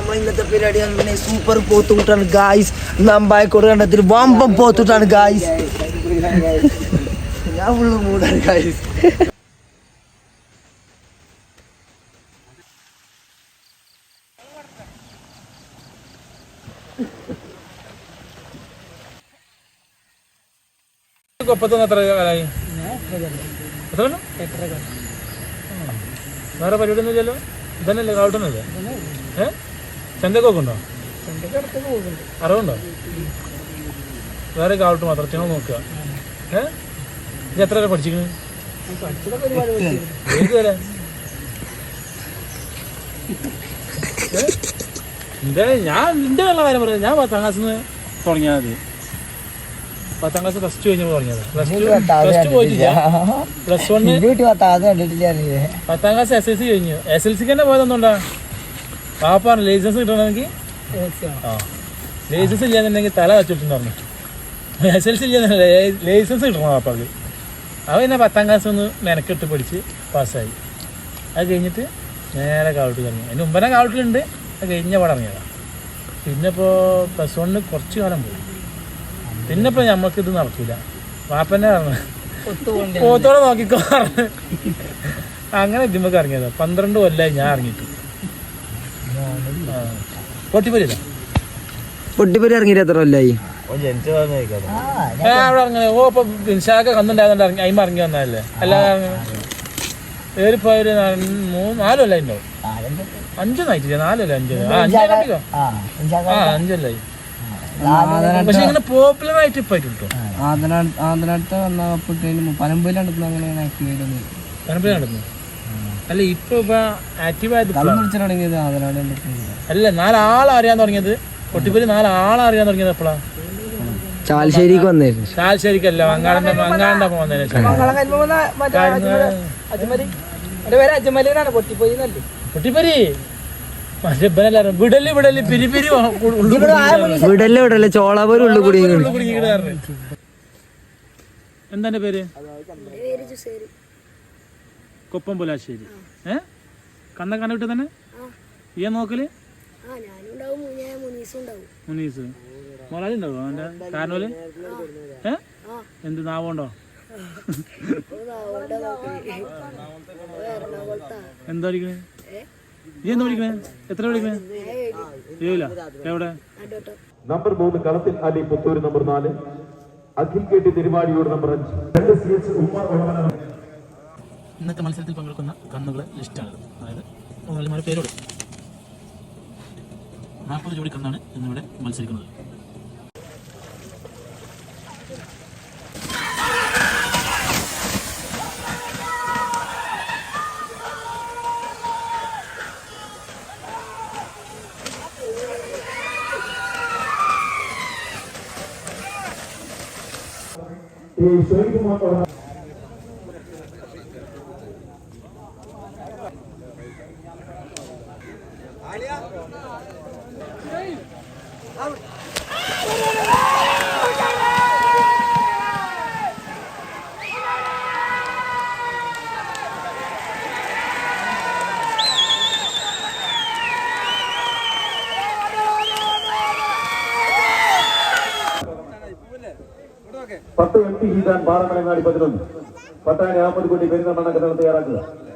നമ്മൾ ഇന്നത്തെ പരിപാടി അങ്ങനെ സൂപ്പർ പോത്തുകൂട്ടാണ് ഗായ്സ് നമ്പായക്കോട് കണ്ടത്തിൽ വമ്പം പോത്തുട്ടാണ് ഗായ്സ് ഞാൻ ഫുള്ള് മൂടാണ് ഗായ്സ് കൊപ്പത്തൊന്നും എത്ര കാലായി എത്ര. വേറെ പരിപാടി ഒന്നും ഇല്ലല്ലോ? ഇതന്നല്ലേ കാവട്ടൊന്നുമില്ല ഏ? ചന്തക്കൊക്കെ ഉണ്ടോ? അറിവുണ്ടോ? വേറെ കാവട്ട് മാത്രം ചെയ്യണം നോക്കുക. ഏ? ഇത് എത്ര വരെ പഠിച്ചിരിക്കുന്നു ഏത് വരെ? ഞാൻ എന്റെ ഉള്ള കാര്യം പറയാം. ഞാൻ പത്താം ക്ലാസ്സിൽ നിന്ന് തുടങ്ങിയാൽ മതി. പത്താം ക്ലാസ് പ്ലസ് ടു കഴിഞ്ഞപ്പോൾ തുടങ്ങിയത്. പ്ലസ് ടു പ്ലസ് ടു പോയിട്ടില്ല. പ്ലസ് വൺ പത്താം ക്ലാസ് എസ് എൽ സി കഴിഞ്ഞു. എസ് എൽ സിക്ക് തന്നെ പോയതൊന്നുണ്ടാ പാപ്പാണ് ലൈസൻസ് കിട്ടണമെങ്കിൽ ആ. ലൈസൻസ് ഇല്ലാന്നുണ്ടെങ്കിൽ തല കച്ചിട്ടുണ്ടായിരുന്നു എസ് എൽ സി ഇല്ലാന്നല്ല ലൈസൻസ് കിട്ടണം പാപ്പാക്ക്. അവ എന്നെ പത്താം ക്ലാസ് ഒന്ന് മെനക്കെട്ട് പഠിച്ച് പാസ്സായി. അത് കഴിഞ്ഞിട്ട് നേരെ കാവട്ടിൽ ഇറങ്ങി. അതിന് മുമ്പേ കാവട്ടിലുണ്ട്. അത് കഴിഞ്ഞ പാടെ ഇറങ്ങിയതാണ് പിന്നെ ഇപ്പോൾ പ്ലസ് വണ്ണിന് കുറച്ച് കാലം പോയി. പിന്നെ ഇപ്പോൾ ഞമ്മക്കിത് നടക്കില്ല പാപ്പന്നെ പറഞ്ഞു. പോത്തോടെ നോക്കിക്കോ. അങ്ങനെ ഇതിമ്മക്ക് ഇറങ്ങിയതാണ് പന്ത്രണ്ട് കൊല്ലായി ഞാൻ ഇറങ്ങിയിട്ട്. പൊട്ടിപ്പരി ഇറങ്ങിയിട്ട് എത്ര കൊല്ലായി അവിടെ ഇറങ്ങി ഓ ഇപ്പൊ ഇൻഷാക്ക കന്നുണ്ടായതുകൊണ്ട് ഇറങ്ങി അയിമ ഇറങ്ങി വന്നതല്ലേ അല്ലാതെ ഇറങ്ങി ഏറിപ്പോയൊരു മൂന്ന് നാല് കൊല്ലായി ഉണ്ടാവും അഞ്ചൊന്നും ആയിട്ടില്ല നാലല്ല അഞ്ച് ആ അഞ്ചല്ലോ ആ അഞ്ചല്ലായി പക്ഷെ ഇങ്ങനെ പോപ്പുലർ ആയിട്ട് ഇപ്പൊ വന്ന അപ്പോഴത്തേനും അല്ല ഇപ്പൊ ഇപ്പൊ ആക്റ്റീവ് ആയത് അല്ല നാലാളറിയാൻ തുടങ്ങിയത്. പൊട്ടിപ്പരി നാലാളറിയാൻ തുടങ്ങിയത് എപ്പോഴാ ചാലശ്ശേരിക്ക് വന്നായിരുന്നു ചാൽശ്ശേരിക്കല്ല അപ്പൊ വന്നതിന് ശേഷം പൊട്ടിപ്പരി മറ്റേ ഇവനെല്ലാരും വിടൽ വിടൽ പിരി പിരി ഉള്ളു എന്താ പേര്? കൊപ്പം പുലാശ്ശേരി. ഏ? കന്ന കണ്ട വിട്ട് തന്നെ? ഈ നോക്കൽ? മുനീസും മുനീസ്. മൊറാലി ഉണ്ടാവോ അവന്റെ കാരണോൽ ഏ? എന്ത് നാവുണ്ടോ? എന്താ പഠിക്കണേ? നീ എന്താ പഠിക്കണേ? എത്ര പഠിക്കണേ? ഏഴില. എവിടെ? നമ്പർ മൂന്ന് കളത്തിൽ അലി പുത്തൂർ നമ്പർ നാല്. അഖിൽ കെട്ടി തിരുവാടിയോട് നമ്പർ അഞ്ച്. രണ്ട് സി എച്ച് ഉമ്മർ ഇന്നത്തെ മത്സരത്തിൽ പങ്കെടുക്കുന്ന കന്നുകളെ ലിസ്റ്റാണ് അതായത് മുതലാളിമാരുടെ പേരോട്. നാൽപ്പത് ജോഡി കന്നാണ് ഇന്നിവിടെ മത്സരിക്കുന്നത്. ഈ ഷൊയ്ബ് പത്ത് ടി ഹീതാൻ പാറമലങ്ങാടി പതിനൊന്ന്. പത്താനി അഹമ്മദ് കുട്ടി പെരുന്നമണ്ണ കഥകൾ തയ്യാറാക്കുക.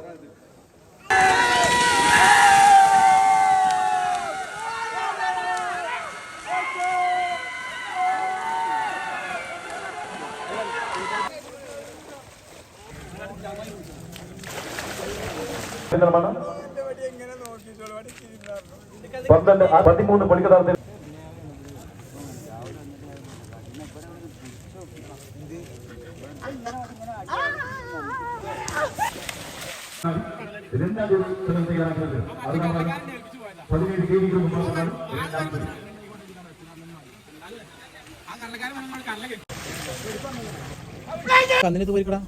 രണ്ടാം ദിവസം തയ്യാറാക്കുന്നത് അത് നമ്മൾ പതിനേഴ് കേജികൾ മുമ്പോട്ടാണ് രണ്ടാം ദിവസം കന്നിന് തൂരിക്കടാ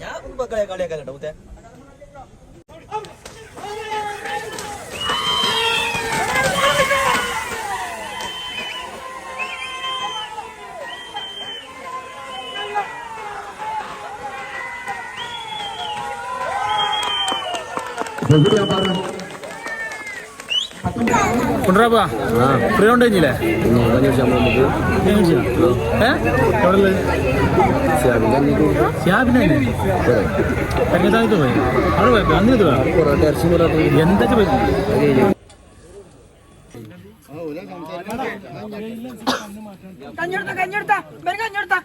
ഞാൻ മക്കളെ കളിയാക്കാൻ കേട്ടോ മുത്തേ? അവിടെ പോയപ്പോ അങ്ങനെ പോയി എന്തൊക്കെ പോയി കഞ്ഞെടുത്ത കഞ്ഞെടുത്ത കഞ്ഞെടുത്ത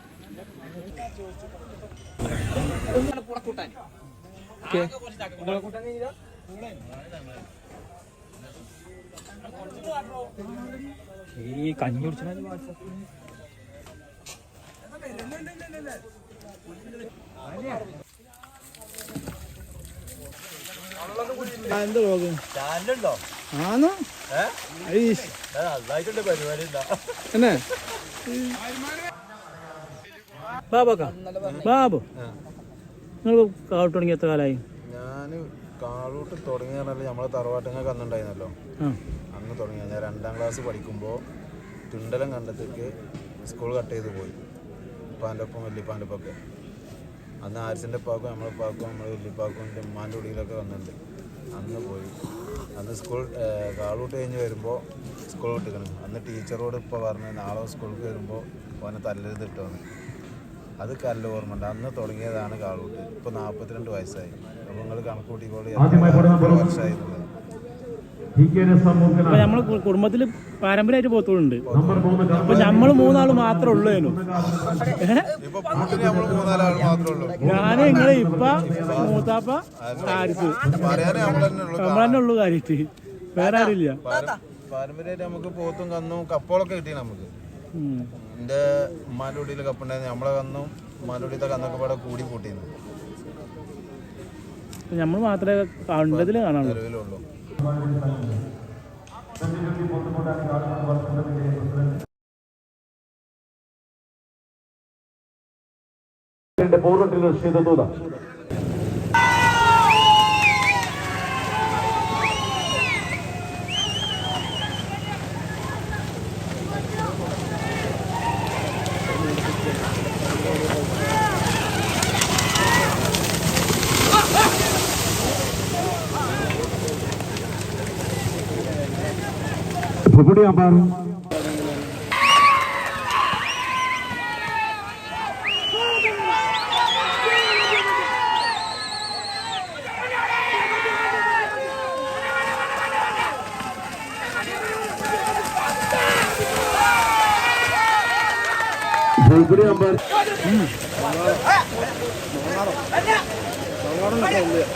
ഈ കഞ്ഞി കുടിച്ചാൽ എന്താ രോഗം ആണോ ഐഷ്. എന്നെ? ബാബക്ക ബാബു? നിങ്ങൾ കാവട്ട് തുടങ്ങി എത്ര കാലമായി ഞാൻ കാളൂട്ട് തുടങ്ങി പറഞ്ഞാൽ നമ്മളെ തറവാട്ടുങ്ങൾക്ക് അന്നുണ്ടായിരുന്നല്ലോ. അന്ന് തുടങ്ങി. ഞാൻ രണ്ടാം ക്ലാസ് പഠിക്കുമ്പോൾ തുണ്ടലം കണ്ടത്തേക്ക് സ്കൂൾ കട്ട് ചെയ്ത് പോയി. ഉപ്പാന്റെ ഒപ്പം വല്യപ്പാന്റെ ഒപ്പൊക്കെ അന്ന് ആരിസിന്റെ പാക്കും നമ്മളെ പാക്കും നമ്മളെ വല്യപ്പാക്കും എന്റെ ഉമ്മാന്റെ ഉടിയിലൊക്കെ വന്നിട്ടുണ്ട്. അന്ന് പോയി. അന്ന് സ്കൂൾ കാളൂട്ട് കഴിഞ്ഞ് വരുമ്പോൾ സ്കൂൾ വിട്ടിക്കണം അന്ന് ടീച്ചറോട് ഇപ്പോൾ പറഞ്ഞ് നാളെ സ്കൂൾക്ക് വരുമ്പോൾ ഓനെ തല്ലരുത് ഇട്ടോന്ന്. അത് കല്ല് ഓർമ്മ ഉണ്ട് അന്ന് തുടങ്ങിയതാണ് കാളൂട്ട്. ഇപ്പോൾ നാൽപ്പത്തിരണ്ട് വയസ്സായി. അപ്പോൾ നിങ്ങൾ കണക്ക് കൂട്ടിക്കോളി അപ്പൊ നമ്മൾ കുടുംബത്തിൽ പാരമ്പര്യമായിട്ട് പോത്തോളുണ്ട് അപ്പൊ നമ്മൾ മൂന്നാൾ മാത്രമേ ഉള്ളൂ. ഞാൻ നിങ്ങളെ ഇപ്പ മൂത്താപ്പ ആരിഫ്. പറയാനേ നമ്മൾ തന്നെ ഉള്ളു കാര്യത്ത് വേറെ ആരില്ല പാരമ്പര്യമായിട്ട് നമുക്ക് പോത്തും കന്നും കപ്പോളൊക്കെ കിട്ടി നമുക്ക്. എന്റെ ഉമ്മാന്റെ ഉള്ളിൽ കപ്പുണ്ടായിരുന്നു. നമ്മളെ കന്നും ഉമ്മാന്റെ ഉള്ളിലത്തെ കന്നൊക്കെ കൂടി കൂട്ടിയിരുന്നു നമ്മൾ മാത്രമേ കണ്ടതിൽ കാണാനുള്ളൂ. നിലവിലുള്ളൂ. പൂർണത്തിൽ നിശ്ചിതൂത ബഹുളിയാപ്പാറ ബഹുളിയാപ്പാറ അയാൾക്കൊരു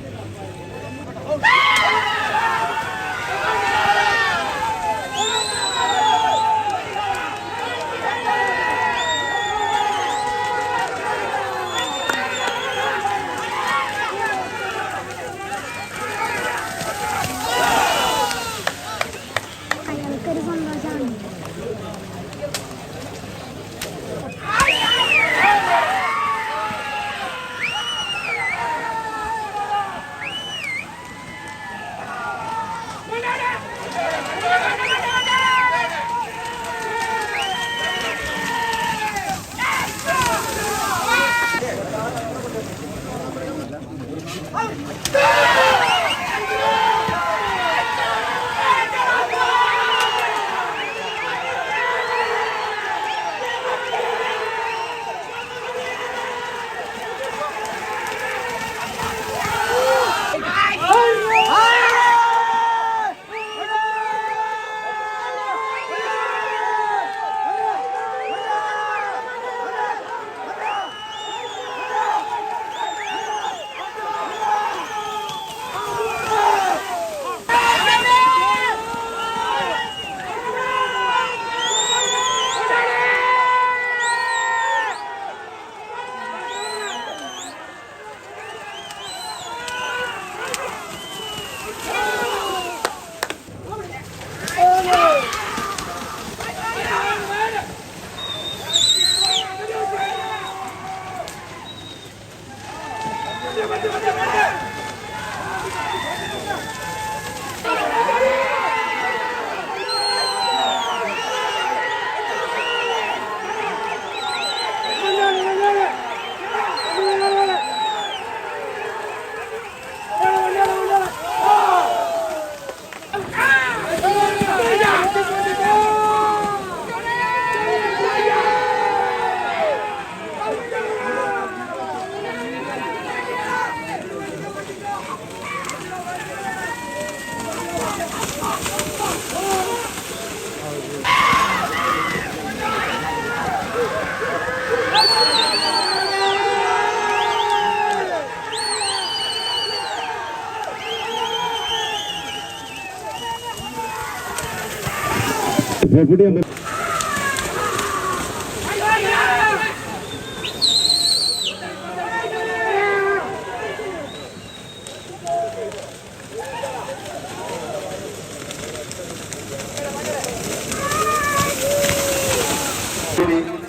கூடிய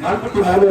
நாற்பத்தி நாலு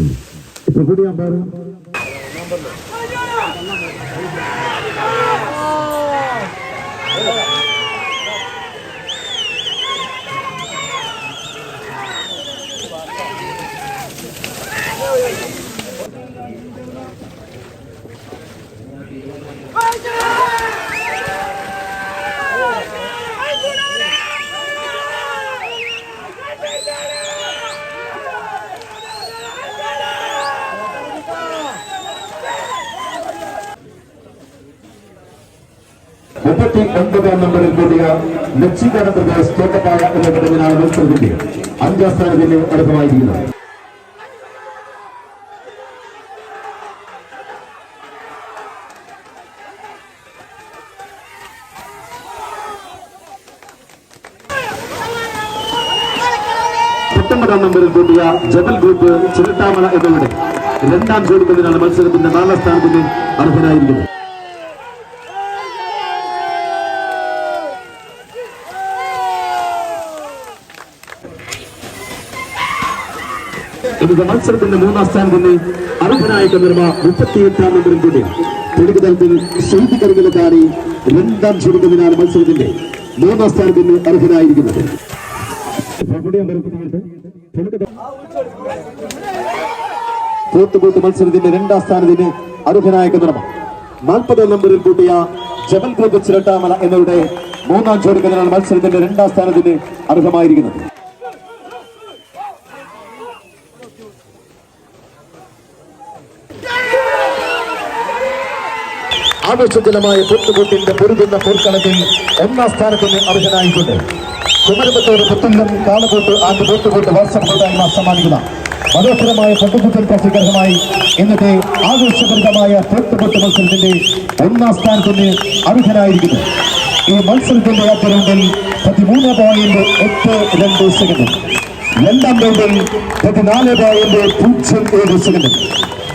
നാൽപ്പത്തിനാല് പോയിന്റ് റെഫറി അമ്പയർ മുപ്പത്തി ഒൻപതാം നമ്പറിൽ കൂടിയ ലക്ഷ്യകാന പ്രദേശ് തോട്ടപ്പായ എന്ന ഘടകനാണ് മത്സരത്തിന്റെ അഞ്ചാം സ്ഥാനത്തിന് അടക്കമായിരിക്കുന്നത് പത്തൊമ്പതാം നമ്പറിൽ കൂട്ടിയ ജബൽ ഗ്രൂപ്പ് ചിരട്ടാമല എന്നിവിടെ രണ്ടാം ജോലിക്കുന്നതിനാണ് മത്സരത്തിന്റെ നാലാം സ്ഥാനത്തിന് അർഹനായിരിക്കുന്നത്. ഇത് മത്സരത്തിന്റെ മൂന്നാം സ്ഥാനത്തിന് അർഹനായ കന്നിർമ മുപ്പത്തിയെട്ടാം നമ്പറിൽ കൂടി തുടക്കതലത്തിൽ ശൈതി കരുകലക്കാരി രണ്ടാം ചുരുക്കത്തിനാണ് മത്സരത്തിന്റെ മൂന്നാം സ്ഥാനത്തിന് അർഹനായിരിക്കുന്നത്. കൂത്തുകൂത്ത് മത്സരത്തിന്റെ രണ്ടാം സ്ഥാനത്തിന് അർഹനായ കന്നിർമ നാൽപ്പതാം നമ്പറിൽ കൂട്ടിയ ജബൽപൂർ ചിരട്ടാമല എന്നവരുടെ മൂന്നാം ചുരുക്കത്തിനാണ് മത്സരത്തിന്റെ രണ്ടാം സ്ഥാനത്തിന് അർഹമായിരിക്കുന്നത്. ആവേശജലമായ പൊട്ടുകൂട്ടിന്റെ പൊരുതുന്ന പോർക്കളത്തിൽ ഒന്നാം സ്ഥാനത്തിന് അർഹനായിട്ടുണ്ട് കുമരപത്തോട് പുത്തുങ്കം കാളകൂട്ട് ആൻഡ് പോട്ടുകൂട്ട് വാട്സപ്പ് കൂട്ടായ്മ സമ്മാനിക്കുന്ന മനോഹരമായ പൊട്ടുകൂട്ടൻ ട്രോഫിക്ക് ഇന്നത്തെ ആവേശഭരിതമായ പൊട്ടുപൊട്ട് മത്സരത്തിന്റെ ഒന്നാം സ്ഥാനത്തിന് അർഹനായിരിക്കുന്നു. ഈ മത്സരത്തിന്റെ ആദ്യ പതിമൂന്ന് പോയിന്റ് എട്ട് രണ്ട് സെക്കൻഡ് രണ്ടാം റൗണ്ടിൽ പതിനാല് പോയിന്റ് പൂജ്യം ഏഴ് സെക്കൻഡ്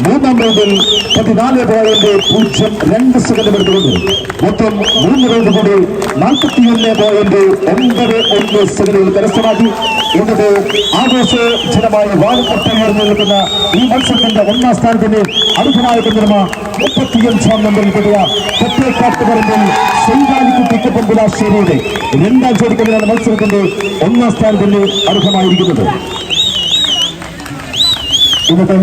മൂന്നാം റൗണ്ടിൽ പതിനാല് പോയിന്റ് പൂജ്യം രണ്ട് സെക്കൻഡ് എടുത്തുകൊണ്ട് മൊത്തം മൂന്ന് റൗണ്ട് കൂടി നാൽപ്പത്തിയൊന്ന് പോയിന്റ് ഒമ്പത് ഒന്ന് സെക്കൻഡുകൾ കരസ്ഥമാക്കി. ഇന്നത്തെ ആഘോഷജനമായ നിൽക്കുന്ന ഈ മത്സരത്തിന്റെ ഒന്നാം സ്ഥാനത്തിന് അർഹമായ പിന്തുണ മുപ്പത്തിയഞ്ചാം നമ്പറിൽ പെടുക തെക്കേക്കാട്ട് പറമ്പിൽ സെയ്താലിക്കുട്ടിക്ക് പമ്പിലാശ്ശേരിയുടെ രണ്ടാം ചോദിക്കുന്നതിനാണ് മത്സരത്തിന്റെ ഒന്നാം സ്ഥാനത്തിന് അർഹമായിരിക്കുന്നത്. ഇന്നത്തെ